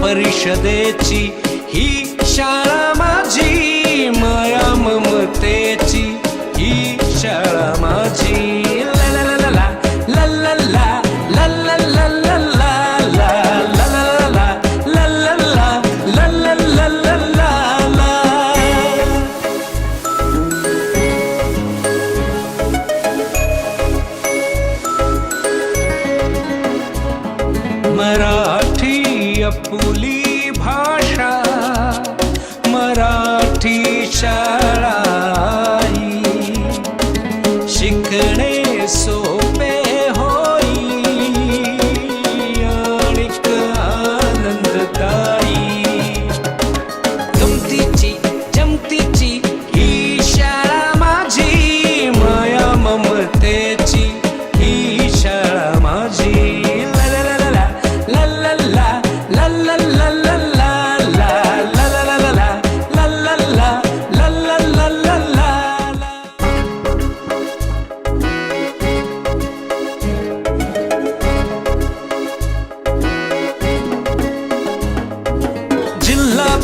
परिषदेची ही शाळा भूली भाषा।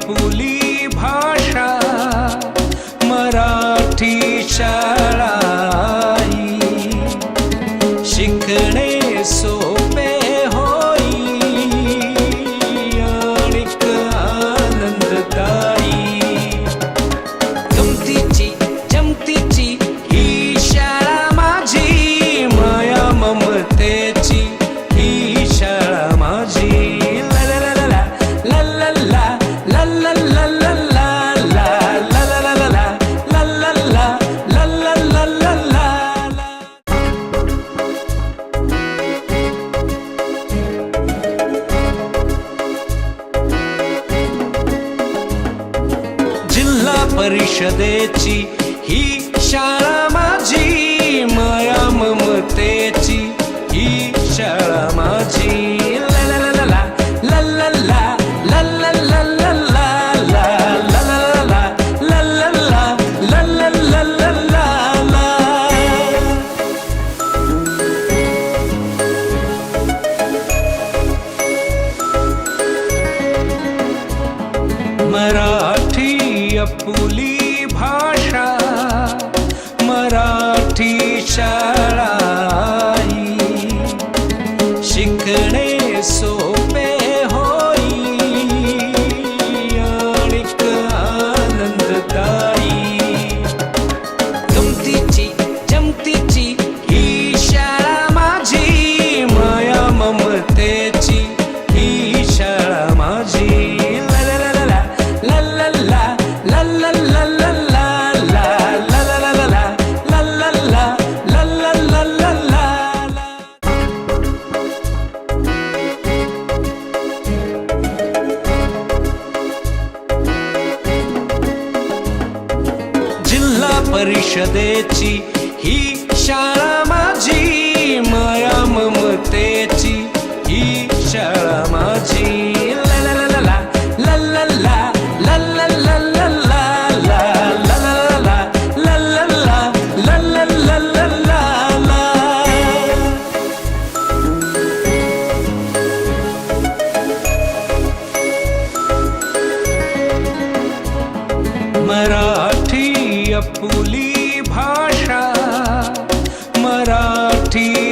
পুলিশ जिल्हा परिषदेची ही शाळा माझी. বলি ভাষা परिषदेची ही शाळा आपली भाषा मराठी